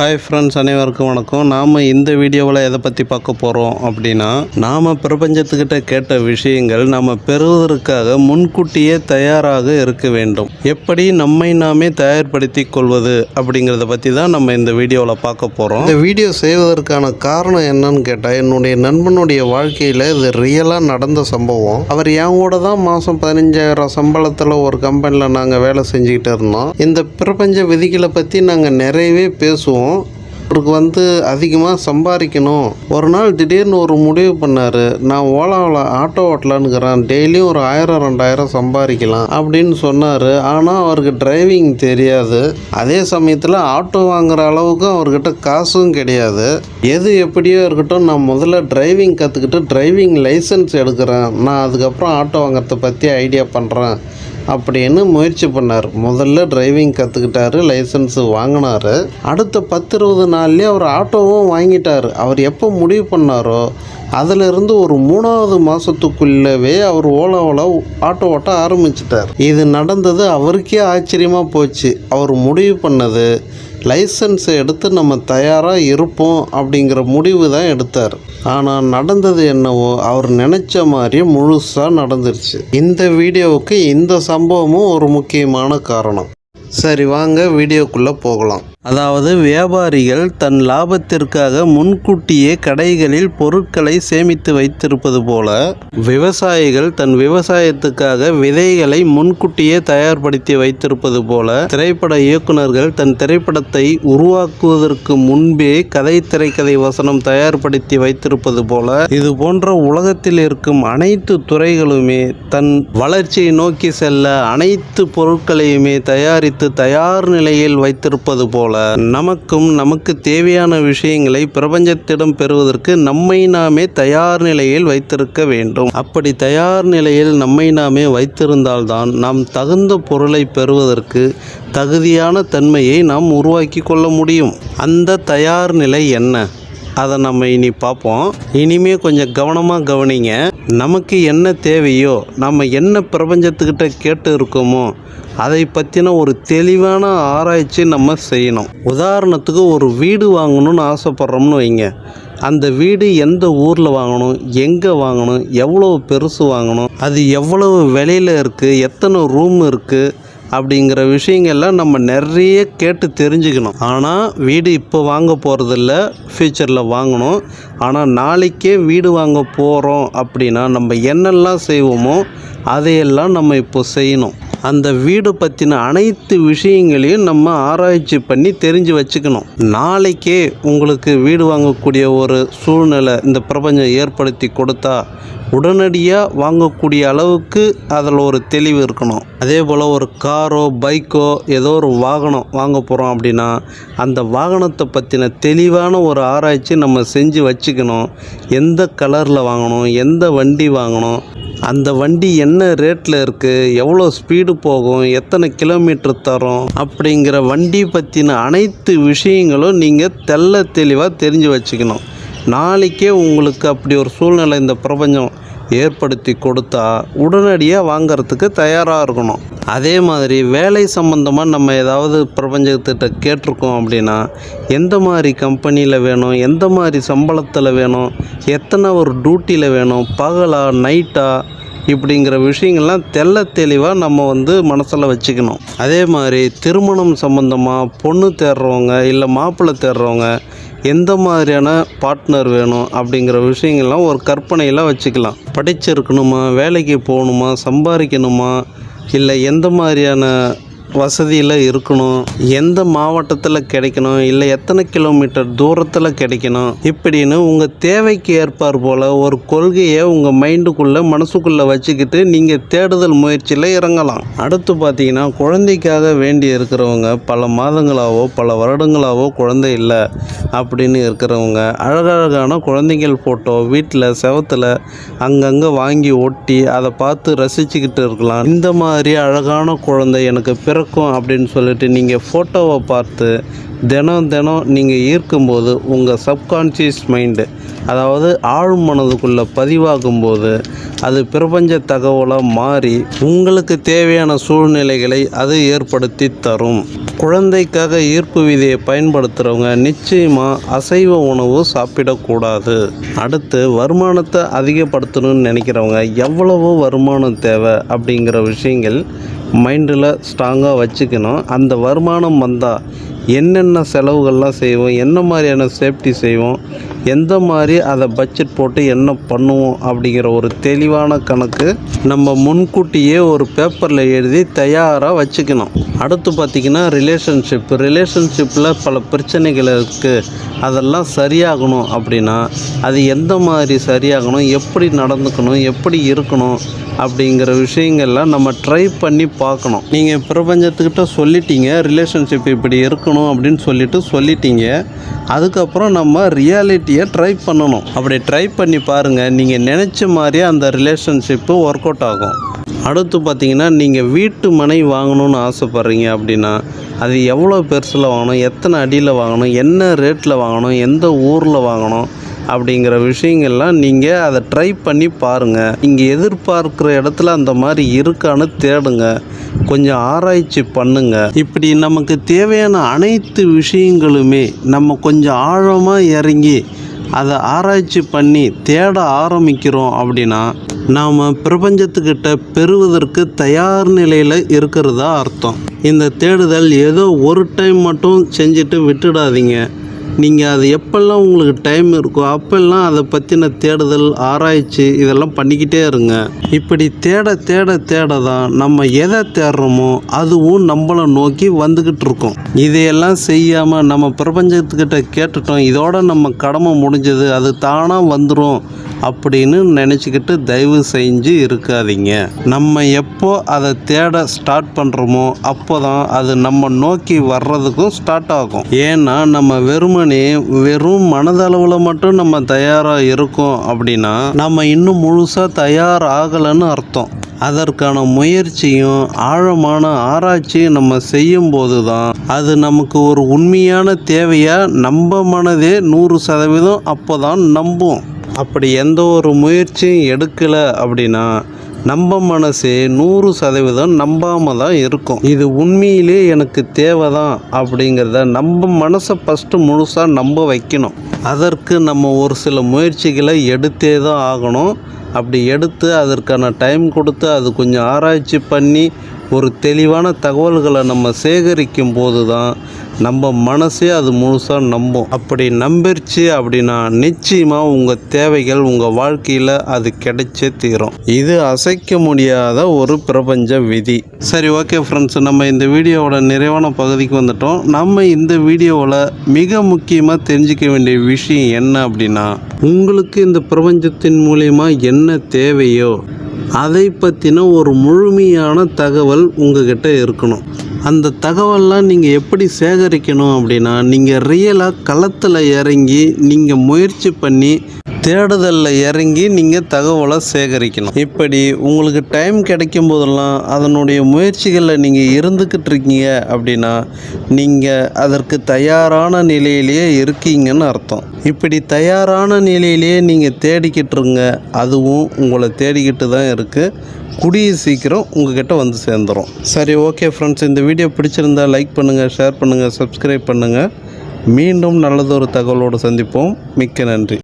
Hi friends அனைவருக்கும் வணக்கம். நாம் இந்த வீடியோவில் எதை பற்றி பார்க்க போகிறோம் அப்படின்னா நாம் பிரபஞ்சத்துக்கிட்ட கேட்ட விஷயங்கள் நாம் பெறுவதற்காக முன்கூட்டியே தயாராக இருக்க வேண்டும். எப்படி நம்மை நாமே தயார்படுத்தி கொள்வது அப்படிங்கிறத பற்றி தான் நம்ம இந்த வீடியோவில் பார்க்க போகிறோம் இந்த வீடியோ செய்வதற்கான காரணம் என்னன்னு கேட்டால் என்னுடைய நண்பனுடைய வாழ்க்கையில் இது ரியலாக நடந்த சம்பவம். அவர் என் கூட தான் மாதம் பதினஞ்சாயிரம் சம்பளத்தில் ஒரு கம்பெனியில் நாங்கள் வேலை செஞ்சுக்கிட்டு இருந்தோம். இந்த பிரபஞ்ச விதிகளை பற்றி நாங்கள் நிறையவே பேசுவோம். அவருக்கு வந்து அதிகமாக சம்பாதிக்கணும். ஒரு நாள் திடீர்னு ஒரு முடிவு பண்ணார். நான் ஓலாவில் ஆட்டோ ஓட்டலான்னுக்கிறேன். டெய்லியும் ஒரு ஆயிரம் ரெண்டாயிரம் சம்பாதிக்கலாம் அப்படின்னு சொன்னார். ஆனால் அவருக்கு டிரைவிங் தெரியாது. அதே சமயத்தில் ஆட்டோ வாங்குற அளவுக்கு அவர்கிட்ட காசும் கிடையாது. எது எப்படியோ இருக்கட்டும் நான் முதல்ல டிரைவிங் கற்றுக்கிட்டு டிரைவிங் லைசன்ஸ் எடுக்கிறேன். நான் அதுக்கப்புறம் ஆட்டோ வாங்குறத பற்றி ஐடியா பண்ணுறேன் அப்படின்னு முயற்சி பண்ணார். முதல்ல டிரைவிங் கற்றுக்கிட்டாரு லைசன்ஸ் வாங்கினாரு. அடுத்த பத்து இருபது நாள்லேயே அவர் ஆட்டோவும் வாங்கிட்டார். அவர் எப்போ முடிவு பண்ணாரோ அதிலிருந்து ஒரு மூணாவது மாதத்துக்குள்ளவே அவர் ஓலாவில் ஆட்டோ ஓட்ட ஆரம்பிச்சிட்டார். இது நடந்தது அவருக்கே ஆச்சரியமாக போச்சு. அவர் முடிவு பண்ணது லைசன்ஸை எடுத்து நம்ம தயாராக இருப்போம் அப்படிங்கிற முடிவு தான் எடுத்தார். ஆனால் நடந்தது என்னவோ அவர் நினச்ச மாதிரியே முழுசாக நடந்துருச்சு. இந்த வீடியோவுக்கு இந்த சம்பவமும் ஒரு முக்கியமான காரணம். சரி வாங்க வீடியோக்குள்ளே போகலாம். அதாவது வியாபாரிகள் தன் லாபத்திற்காக முன்கூட்டியே கடைகளில் பொருட்களை சேமித்து வைத்திருப்பது போல விவசாயிகள் தன் விவசாயத்துக்காக விதைகளை முன்கூட்டியே தயார்படுத்தி வைத்திருப்பது போல திரைப்பட இயக்குனர்கள் தன் திரைப்படத்தை உருவாக்குவதற்கு முன்பே கதை திரைக்கதை வசனம் தயார்படுத்தி வைத்திருப்பது போல இது போன்ற உலகத்தில் இருக்கும் அனைத்து துறைகளுமே தன் வளர்ச்சியை நோக்கி செல்ல அனைத்து பொருட்களையுமே தயாரித்து தயார் நிலையில் வைத்திருப்பது போல நமக்கும் நமக்கு தேவையான விஷயங்களை பிரபஞ்சத்திடம் பெறுவதற்கு நம்மை நாமே தயார் நிலையில் வைத்திருக்க வேண்டும். அப்படி தயார் நிலையில் நம்மை நாமே வைத்திருந்தால்தான் நாம் தகுந்த பொருளை பெறுவதற்கு தகுதியான தன்மையை நாம் உருவாக்கி கொள்ள முடியும். அந்த தயார் நிலை என்ன? அதை நம்ம இனி பார்ப்போம். இனிமே கொஞ்சம் கவனமாக கவனிங்க. நமக்கு என்ன தேவையோ நம்ம என்ன பிரபஞ்சத்துக்கிட்ட கேட்டு இருக்கோமோ அதை பற்றின ஒரு தெளிவான ஆராய்ச்சி நம்ம செய்யணும். உதாரணத்துக்கு ஒரு வீடு வாங்கணும்னு ஆசைப்பட்றோம்னு வைங்க. அந்த வீடு எந்த ஊரில் வாங்கணும் எங்கே வாங்கணும் எவ்வளோ பெருசு வாங்கணும் அது எவ்வளவு விலையில் இருக்குது எத்தனை ரூம் இருக்குது அப்படிங்கிற விஷயங்கள்லாம் நம்ம நிறைய கேட்டு தெரிஞ்சுக்கணும். ஆனால் வீடு இப்போ வாங்க போகிறதில்ல ஃப்யூச்சரில் வாங்கணும். ஆனால் நாளைக்கே வீடு வாங்க போகிறோம் அப்படின்னா நம்ம என்னெல்லாம் செய்வோமோ அதையெல்லாம் நம்ம இப்போ செய்யணும். அந்த வீடு பற்றின அனைத்து விஷயங்களையும் நம்ம ஆராய்ச்சி பண்ணி தெரிஞ்சு வச்சுக்கணும். நாளைக்கே உங்களுக்கு வீடு வாங்கக்கூடிய ஒரு சூழ்நிலை இந்த பிரபஞ்சம் ஏற்படுத்தி கொடுத்தா உடனடியாக வாங்கக்கூடிய அளவுக்கு அதில் ஒரு தெளிவு இருக்கணும். அதே போல் ஒரு காரோ பைக்கோ ஏதோ ஒரு வாகனம் வாங்க போகிறோம் அப்படின்னா அந்த வாகனத்தை பற்றின தெளிவான ஒரு ஆராய்ச்சி நம்ம செஞ்சு வச்சுக்கணும். எந்த கலரில் வாங்கணும் எந்த வண்டி வாங்கணும் அந்த வண்டி என்ன ரேட்டில் இருக்குது எவ்வளோ ஸ்பீடு போகும் எத்தனை கிலோமீட்டர் தரும் அப்படிங்கிற வண்டி பற்றின அனைத்து விஷயங்களும் நீங்கள் தெள்ள தெளிவாக தெரிஞ்சு வச்சுக்கணும். நாளைக்கே உங்களுக்கு அப்படி ஒரு சூழ்நிலை இந்த பிரபஞ்சம் ஏற்படுத்தி கொடுத்தா உடனடியாக வாங்கிறதுக்கு தயாராக இருக்கணும். அதே மாதிரி வேலை சம்மந்தமாக நம்ம ஏதாவது பிரபஞ்சத்திட்ட கேட்டிருக்கோம் அப்படின்னா எந்த மாதிரி கம்பெனியில் வேணும் எந்த மாதிரி சம்பளத்தில் வேணும் எத்தனை ஒரு டியூட்டியில் வேணும் பகலா நைட்டா இப்படிங்கிற விஷயங்கள்லாம் தெள்ள தெளிவாக நம்ம வந்து மனசில் வச்சுக்கணும். அதே மாதிரி திருமணம் சம்மந்தமாக பொண்ணு தேடுறவங்க இல்லை மாப்பிள்ளை தேடுறவங்க எந்த மாதிரியான பார்ட்னர் வேணும் அப்படிங்கிற விஷயங்கள்லாம் ஒரு கற்பனையெல்லாம் வச்சுக்கலாம். படிச்சிருக்கணுமா? வேலைக்கு போகணுமா? சம்பாதிக்கணுமா? இல்லை எந்த மாதிரியான வசதியில் இருக்கணும். எந்த மாவட்டத்தில் கிடைக்கணும்? இல்லை எத்தனை கிலோமீட்டர் தூரத்தில் கிடைக்கணும்? இப்படின்னு உங்கள் தேவைக்கு ஏற்பார் போல் ஒரு கொள்கையை உங்கள் மைண்டுக்குள்ளே மனசுக்குள்ளே வச்சுக்கிட்டு நீங்கள் தேடுதல் முயற்சியில் இறங்கலாம். அடுத்து பார்த்தீங்கன்னா குழந்தைக்காக வேண்டி இருக்கிறவங்க பல மாதங்களாவோ பல வருடங்களாவோ குழந்தை இல்லை அப்படின்னு இருக்கிறவங்க அழகழகான குழந்தைகள் ஃபோட்டோ வீட்டில் செவத்தில் அங்கங்கே வாங்கி ஒட்டி அதை பார்த்து ரசிச்சுக்கிட்டு இருக்கலாம். இந்த மாதிரி அழகான குழந்தை எனக்கு பிறக்கும் அப்படின்னு சொல்லிட்டு நீங்கள் ஃபோட்டோவை பார்த்து தினம் தினம் நீங்கள் ஈர்க்கும்போது உங்கள் சப்கான்ஷியஸ் மைண்டு அதாவது ஆழ் மனதுக்குள்ளே பதிவாகும்போது அது பிரபஞ்ச தகவலாக மாறி உங்களுக்கு தேவையான சூழ்நிலைகளை அது ஏற்படுத்தி தரும். குழந்தைக்காக ஈர்ப்பு விதியை பயன்படுத்துகிறவங்க நிச்சயமாக அசைவ உணவு சாப்பிடக்கூடாது. அடுத்து வருமானத்தை அதிகப்படுத்தணும்னு நினைக்கிறவங்க எவ்வளவு வருமானம் தேவை அப்படிங்கிற விஷயங்கள் மைண்டில் ஸ்ட்ராங்காக வச்சுக்கணும். அந்த வருமானம் வந்தால் என்னென்ன செலவுகள்லாம் செய்வோம் என்ன மாதிரியான சேஃப்டி செய்வோம் எந்த மாதிரி அதை பட்ஜெட் போட்டு என்ன பண்ணுவோம் அப்படிங்கிற ஒரு தெளிவான கணக்கு நம்ம முன்கூட்டியே ஒரு பேப்பரில் எழுதி தயாராக வச்சுக்கணும். அடுத்து பார்த்திங்கன்னா ரிலேஷன்ஷிப் ரிலேஷன்ஷிப்பில் பல பிரச்சனைகள் இருக்குது அதெல்லாம் சரியாகணும் அப்படின்னா அது எந்த மாதிரி சரியாகணும் எப்படி நடந்துக்கணும் எப்படி இருக்கணும் அப்படிங்கிற விஷயங்கள்லாம் நம்ம ட்ரை பண்ணி பார்க்கணும். நீங்கள் பிரபஞ்சத்துக்கிட்ட சொல்லிட்டீங்க ரிலேஷன்ஷிப் இப்படி இருக்கணும் அப்படின்னு சொல்லிட்டு சொல்லிட்டீங்க. அதுக்கப்புறம் நம்ம ரியாலிட்டியை ட்ரை பண்ணணும். அப்படி ட்ரை பண்ணி பாருங்கள் நீங்கள் நினச்ச மாதிரியே அந்த ரிலேஷன்ஷிப்பு ஒர்க் அவுட் ஆகும். அடுத்து பார்த்தீங்கன்னா நீங்கள் வீட்டு மனை வாங்கணும்னு ஆசைப்பட்றீங்க அப்படின்னா அது எவ்வளோ பெருசில் வாங்கணும் எத்தனை அடியில் வாங்கணும் என்ன ரேட்டில் வாங்கணும் எந்த ஊரில் வாங்கணும் அப்படிங்கிற விஷயங்கள்லாம் நீங்கள் அதை ட்ரை பண்ணி பாருங்கள் நீங்கள் எதிர்பார்க்குற இடத்துல அந்த மாதிரி இருக்கான்னு தேடுங்க. கொஞ்சம் ஆராய்ச்சி பண்ணுங்க. இப்படி நமக்கு தேவையான அனைத்து விஷயங்களுமே நம்ம கொஞ்சம் ஆழமாக இறங்கி அதை ஆராய்ச்சி பண்ணி தேட ஆரம்பிக்கிறோம் அப்படின்னா நாம் பிரபஞ்சத்துக்கிட்ட பெறுவதற்கு தயார் நிலையில் இருக்கிறதா அர்த்தம். இந்த தேடுதல் ஏதோ ஒரு டைம் மட்டும் செஞ்சுட்டு விட்டுடாதீங்க. நீங்கள் அது எப்பெல்லாம் உங்களுக்கு டைம் இருக்கோ அப்பெல்லாம் அதை பற்றின தேடுதல் ஆராய்ச்சி இதெல்லாம் பண்ணிக்கிட்டே இருங்க. இப்படி தேட தேட தேட தான் நம்ம எதை தேடுறோமோ அதுவும் நம்மளை நோக்கி வந்துக்கிட்டு இருக்கோம். இதையெல்லாம் செய்யாமல் நம்ம பிரபஞ்சத்துக்கிட்ட கேட்டுட்டோம் இதோட நம்ம கடமை முடிஞ்சது அது தானாக வந்துடும் அப்படின்னு நினச்சிக்கிட்டு தயவு செஞ்சு இருக்காதீங்க. நம்ம எப்போ அதை தேட ஸ்டார்ட் பண்ணுறோமோ அப்போ தான் அது நம்ம நோக்கி வர்றதுக்கும் ஸ்டார்ட் ஆகும். ஏன்னா நம்ம வெறுமனே வெறும் மனதளவில் மட்டும் நம்ம தயாராக இருக்கோம் அப்படின்னா நம்ம இன்னும் முழுசாக தயார் ஆகலைன்னு அர்த்தம். அதற்கான முயற்சியும் ஆழமான ஆராய்ச்சியும் நம்ம செய்யும்போது தான் அது நமக்கு ஒரு உண்மையான தேவையாக நம்ம மனதே நூறு சதவீதம் அப்போ தான் நம்பும். அப்படி எந்த ஒரு முயற்சியும் எடுக்கலை அப்படின்னா நம்ம மனசே நூறு சதவீதம் நம்பாமல் தான் இருக்கும். இது உண்மையிலே எனக்கு தேவை தான் அப்படிங்கிறத நம்ம மனசை ஃபஸ்ட்டு முழுசாக நம்ப வைக்கணும். அதற்கு நம்ம ஒரு சில முயற்சிகளை எடுத்தே தான் ஆகணும். அப்படி எடுத்து அதற்கான டைம் கொடுத்து அது கொஞ்சம் ஆராய்ச்சி பண்ணி ஒரு தெளிவான தகவல்களை நம்ம சேகரிக்கும் போது தான் நம்ம மனசே அது முழுசாக நம்பும். அப்படி நம்பிருச்சு அப்படின்னா நிச்சயமாக உங்கள் தேவைகள் உங்கள் வாழ்க்கையில் அது கிடைச்சே தீரும். இது அசைக்க முடியாத ஒரு பிரபஞ்ச விதி. சரி ஓகே ஃப்ரெண்ட்ஸ் நம்ம இந்த வீடியோவோட நிறைவான பகுதிக்கு வந்துட்டோம். நம்ம இந்த வீடியோவில் மிக முக்கியமாக தெரிஞ்சுக்க வேண்டிய விஷயம் என்ன அப்படின்னா உங்களுக்கு இந்த பிரபஞ்சத்தின் மூலயமா என்ன தேவையோ அதை பற்றின ஒரு முழுமையான தகவல் உங்ககிட்ட இருக்கணும். அந்த தகவல்லாம் நீங்கள் எப்படி சேகரிக்கணும் அப்படின்னா நீங்கள் ரியலாக களத்தில் இறங்கி நீங்கள் முயற்சி பண்ணி தேடுதலில் இறங்கி நீங்கள் தகவலை சேகரிக்கணும். இப்படி உங்களுக்கு டைம் கிடைக்கும் போதெல்லாம் அதனுடைய முயற்சிகளில் நீங்கள் இருந்துக்கிட்டு இருக்கீங்க அப்படின்னா நீங்கள் அதற்கு தயாரான நிலையிலேயே இருக்கீங்கன்னு அர்த்தம். இப்படி தயாரான நிலையிலேயே நீங்கள் தேடிக்கிட்டு இருங்க அதுவும் உங்களை தேடிக்கிட்டு தான் இருக்குது குடிய சீக்கிரம் உங்ககிட்ட வந்து சேர்ந்துடும் சரி ஓகே ஃப்ரெண்ட்ஸ் இந்த வீடியோ பிடிச்சிருந்தா லைக் பண்ணுங்கள் ஷேர் பண்ணுங்கள் சப்ஸ்கிரைப் பண்ணுங்கள் மீண்டும் நல்லதொரு தகவலோடு சந்திப்போம். மிக்க நன்றி.